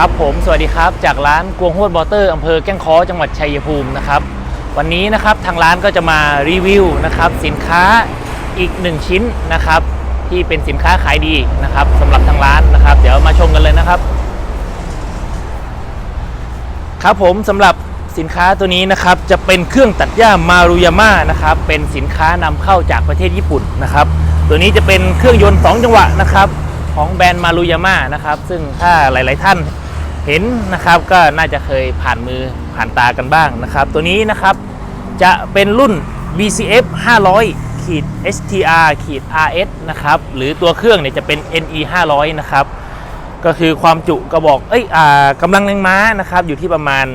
ครับผมสวัสดีครับจากร้านกวงฮวดบอเตอร์อำเภอแก้งค้อจังหวัดชัยภูมินะครับ วันนี้นะครับทางร้านก็จะมารีวิวนะครับสินค้าอีกหนึ่งชิ้นนะครับ ที่เป็นสินค้าขายดีนะครับสำหรับทางร้านนะครับ เดี๋ยวมาชมกันเลยนะครับ ครับผมสำหรับสินค้าตัวนี้นะครับจะเป็นเครื่องตัดหญ้ามารุยาม่านะครับเป็นสินค้านำเข้าจากประเทศญี่ปุ่นนะครับ ตัวนี้จะเป็นเครื่องยนต์ 2 จังหวะนะครับของแบรนด์มารุยาม่านะครับ ซึ่งถ้าหลาย ๆ ท่าน เห็นนะครับก็น่าจะเคยผ่านมือผ่านตากันบ้างนะครับ ตัวนี้นะครับจะเป็นรุ่น BCF 500ขีด STR ขีด RS นะครับหรือตัวเครื่องเนี่ยจะเป็น NE 500นะครับก็คือความจุกระบอกเอ้ยอ่ากำลังแรงม้านะครับอยู่ที่ประมาณ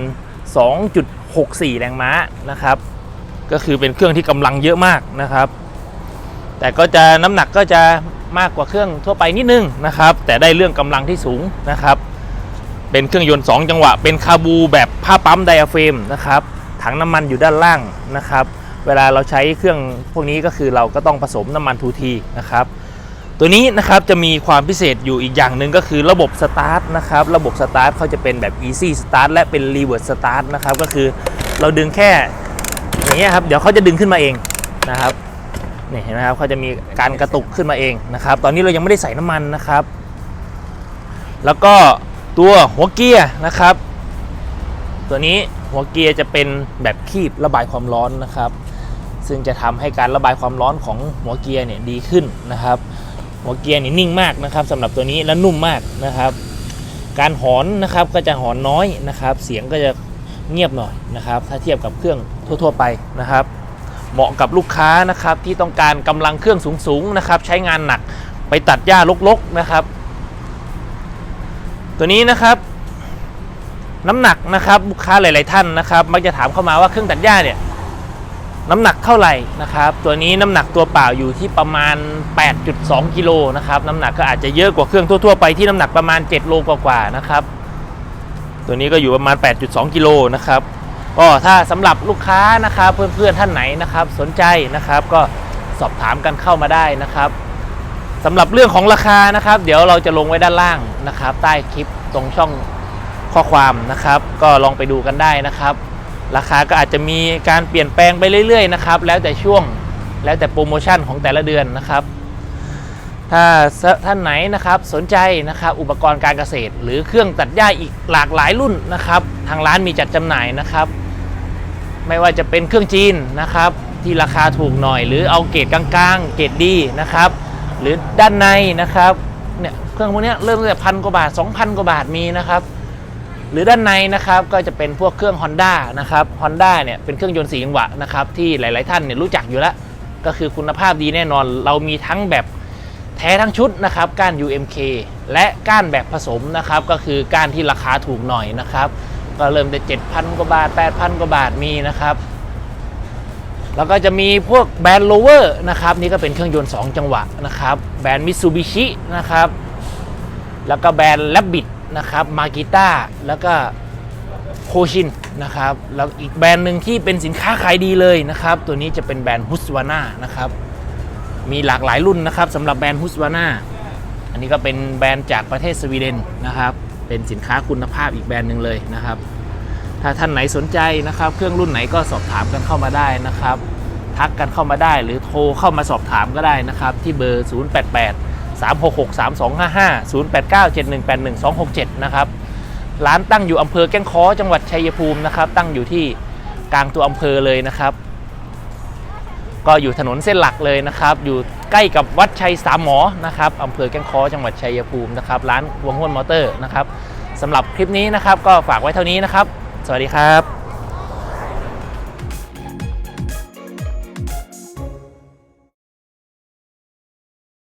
2.64 แรงม้านะครับ ก็คือเป็นเครื่องที่กำลังเยอะมากนะครับ แต่ก็จะน้ำหนักก็จะมากกว่าเครื่องทั่วไปนิดนึงนะครับ แต่ได้เรื่องกำลังที่สูงนะครับ เป็นเครื่องยนต์ 2 จังหวะ เป็นคาบูแบบผ้าปั๊มไดอะเฟรมนะครับ ถังน้ำมันอยู่ด้านล่างนะครับ เวลาเราใช้เครื่องพวกนี้ก็คือเราก็ต้องผสมน้ำมันทูทีนะครับ ตัวนี้นะครับจะมีความพิเศษอยู่อีกอย่างหนึ่งก็คือระบบสตาร์ทนะครับ ระบบสตาร์ทเขาจะเป็นแบบ Easy Start และเป็น Reverse Start นะครับ ก็คือเราดึงแค่อย่างเงี้ยครับ เดี๋ยวเขาจะดึงขึ้นมาเองนะครับนี่เห็นไหมครับเขาจะมีการกระตุกขึ้นมาเองนะครับ ตอนนี้เรายังไม่ได้ใส่น้ำมันนะครับ แล้วก็ ตัวหัวเกียร์นะครับ ตัวนี้หัวเกียร์จะเป็นแบบคีบระบายความร้อนนะครับ ซึ่งจะทำให้การระบายความร้อนของหัวเกียร์เนี่ยดีขึ้นนะครับ หัวเกียร์นี่นิ่งมากนะครับสำหรับตัวนี้และนุ่มมากนะครับ การหอนนะครับก็จะหอนน้อยนะครับ เสียงก็จะเงียบหน่อยนะครับ ถ้าเทียบกับเครื่องทั่ว ๆ ไปนะครับ เหมาะกับลูกค้านะครับที่ต้องการกำลังเครื่องสูงๆนะครับ ใช้งานหนักไปตัดหญ้ารกๆนะครับ ตัวนี้นะครับ น้ำหนักนะครับลูกค้าหลาย ๆ ท่านนะครับ มักจะถามเข้ามาว่าเครื่องตัดหญ้าเนี่ยน้ำหนักเท่าไหร่นะครับ ตัวนี้น้ำหนักตัวเปล่าอยู่ที่ประมาณ 8.2 กิโลนะครับ น้ำหนักก็อาจจะเยอะกว่าเครื่องทั่ว ๆ ไปที่น้ำหนักประมาณ 7 โลกว่า ๆ นะครับ ตัวนี้ก็อยู่ประมาณ 8.2 กิโลนะครับก็ถ้าสำหรับลูกค้านะครับเพื่อนๆท่านไหนนะครับ สนใจนะครับ ก็สอบถามกันเข้ามาได้นะครับ สำหรับเรื่องของราคานะครับ เดี๋ยวเราจะลงไว้ด้านล่างนะครับ ใต้คลิปตรงช่องข้อความนะครับ ก็ลองไปดูกันได้นะครับ ราคาก็อาจจะมีการเปลี่ยนแปลงไปเรื่อยๆนะครับ แล้วแต่ช่วงแล้วแต่โปรโมชั่นของแต่ละเดือนนะครับ ถ้าท่านไหนนะครับสนใจนะครับอุปกรณ์การเกษตร หรือเครื่องตัดหญ้าอีกหลากหลายรุ่นนะครับ ทางร้านมีจัดจำหน่ายนะครับ ไม่ว่าจะเป็นเครื่องจีนนะครับ ที่ราคาถูกหน่อย หรือเอาเกรดกลางๆ เกรดดีนะครับ หรือด้านในนะครับเนี่ยเครื่องพวกนี้เริ่มตั้งแต่พันกว่าบาท 2,000 กว่าบาทมีนะครับหรือด้านในนะครับก็จะเป็นพวกเครื่อง Honda นะครับ Honda เนี่ยเป็นเครื่องยนต์4จังหวะนะครับที่หลาย ๆ ท่านเนี่ยรู้จักอยู่แล้ว ก็คือคุณภาพดีแน่นอน เรามีทั้งแบบแท้ทั้งชุดนะครับก้าน UMK และก้านแบบผสมนะครับก็คือก้านที่ราคาถูกหน่อยนะครับ ก็เริ่มแต่7,000 กว่าบาท 8,000 กว่าบาทมีนะครับ แล้วก็จะมีพวกแบรนด์โลเวอร์นะครับนี่ก็เป็นเครื่องยนต์ 2 จังหวะนะครับแบรนด์มิตซูบิชินะครับแล้วก็แบรนด์แลบบิดนะครับมากิต้าแล้วก็โคชินนะครับแล้วอีกแบรนด์หนึ่งที่เป็นสินค้าขายดีเลยนะครับ ตัวนี้จะเป็นแบรนด์ฮุสวาน่านะครับมีหลากหลายรุ่นนะครับสำหรับแบรนด์ฮุสวาน่าอันนี้ก็เป็นแบรนด์จากประเทศสวีเดนนะครับเป็นสินค้าคุณภาพอีกแบรนด์หนึ่งเลยนะครับ ถ้าท่านไหนสนใจนะครับ เครื่องรุ่นไหนก็สอบถามกันเข้ามาได้นะครับ ทักกันเข้ามาได้หรือโทรเข้ามาสอบถามก็ได้นะครับ ที่เบอร์ 088 366 3255 089 7181 267 นะครับ ร้านตั้งอยู่อำเภอแก้งค้อจังหวัดชัยภูมินะครับ ตั้งอยู่ที่กลางตัวอำเภอเลยนะครับ ก็อยู่ถนนเส้นหลักเลยนะครับ อยู่ใกล้กับวัดชัยสามหมอนะครับอำเภอแก้งค้อจังหวัดชัยภูมินะครับ ร้านวงห้วนมอเตอร์นะครับสำหรับคลิปนี้นะครับ ก็ฝากไว้เท่านี้นะครับ สวัสดีครับ